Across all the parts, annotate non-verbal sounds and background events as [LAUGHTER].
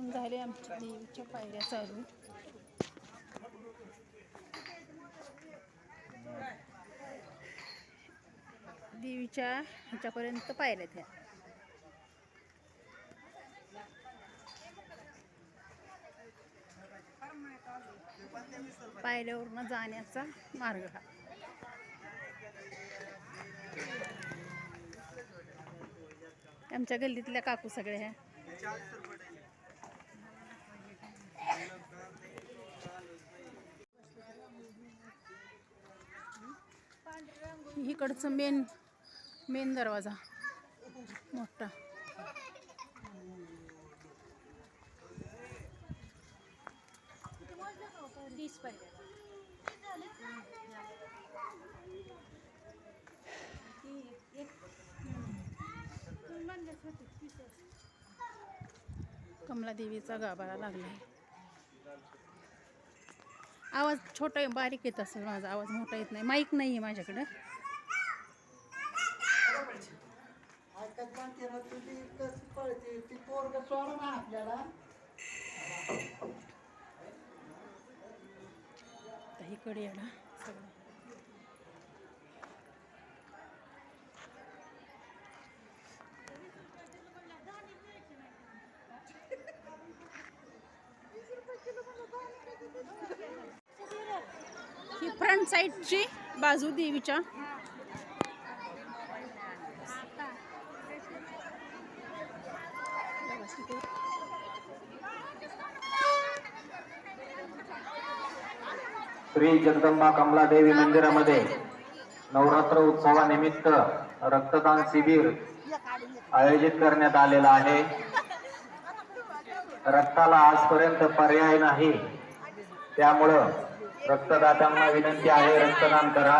इथून झाले आमच्या देवीच्या पायऱ्या चालू देवीच्या ह्याच्यापर्यंत पायऱ्या त्या पायऱ्यावरनं जाण्याचा मार्ग हा. आमच्या गल्लीतल्या काकू सगळ्या ह्या. इकडचं मेन मेन दरवाजा. मोठा. कमलादेवीचा गाभारा लागला आवाज छोटा बारीक येत असेल माझा आवाज मोठा येत नाही. माईक नाही आहे माझ्याकडं. ऐकत म्हणते तुझी कशी पळते ती पोरग सोड ना आपल्याला. इकडे येणं सगळं. ही फ्रंट साईडची बाजू देवीच्या. श्री जगदंबा कमलादेवी मंदिरामध्ये नवरात्र उत्सवानिमित्त रक्तदान शिबिर आयोजित करण्यात आलेलं आहे. रक्ताला आजपर्यंत पर्याय नाही. त्यामुळं रक्तदात्यांना विनंती आहे रक्तदान करा.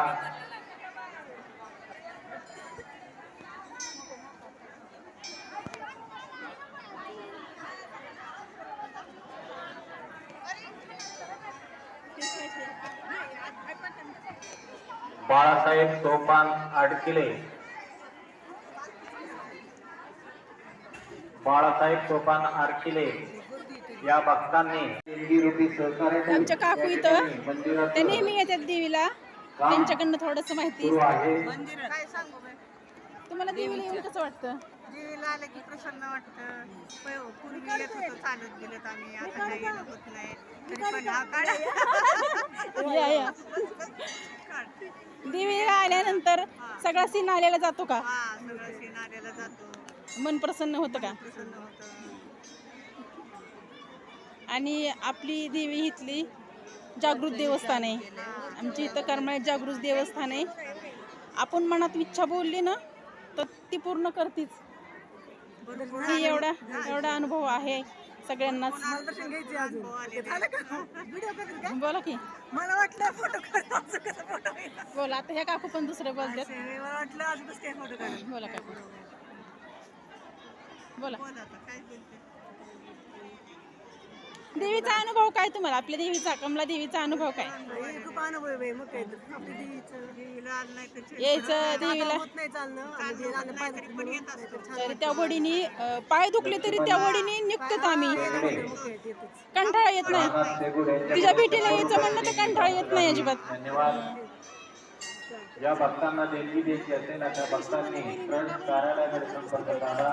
बाळासाहेब सोपान अडकिले बाळासाहेब सोपान आरकिले या भक्तांनी देणगी रूपी सहकार्य आमच्या काकू इथं. ते मंदिरात नेहमी येतात देवीला. त्यांच्याकडनं थोडस माहिती. तुम्हाला देवीला येऊन कसं वाटतं? देवीला आलं की प्रसन्न वाटतं. प- पूर्वी येत होतो चालत गेलोत आम्ही. आता काही गेलो होत नाही. तरी पण हा काढा या या. [LAUGHS] देवीला आल्यानंतर सगळा सीन आलेला जातो का? हा सगळं सीन आलेला जातो. मन प्रसन्न होतं का? प्रसन्न होतं. आणि आपली देवी इथली जागृत देवस्थान आहे. आमची इथं करमाळ्यात जागृत देवस्थान आहे. आपण मनात इच्छा बोलली ना तर ती पूर्ण करतीच. ही एवढा एवढा अनुभव आहे. सगळ्यांनाच. अनुभव आलेले. बोला की. मला वाटलं फोटो कसं फोटो बोला आता ह्या काकू पण दुसरे बोलतात. मला वाटलं काय फोटो बोला काकू. बोला. बोल आता काय? बोलते देवीचा अनुभव काय तुम्हाला? आपल्या देवीचा कमला देवीचा अनुभव काय? खूप अनुभव आहे मग काय आपली देवीचं देवीला आलं नाही तर यायचं देवीला. नाही चालणं. काहीतरी पण येत असतं. तर त्या वडीनी अं, पाय दुखले तरी त्या वडीनी निघतात आम्ही. कंटाळा येत नाही. तिच्या भेटीला यायचं म्हणलं तर कंटाळा येत नाही अजिबात. धन्यवाद. या भक्तांना देणगी द्यायची असेल अशा भक्तांनी फ्रंट कार्यालयाकडे संपर्क साधा.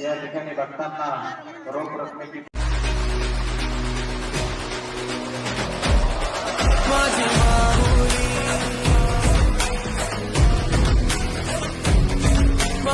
या ठिकाणी भक्तांना रोख रकमेची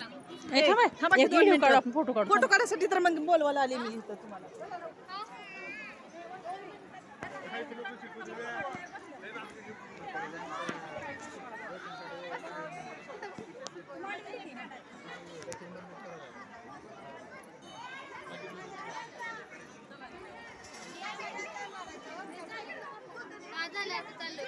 ए, थांबा, थांबा की फोटो काढू. तर मग बोलवायला आले मी इथं तुम्हाला. आता चाललोय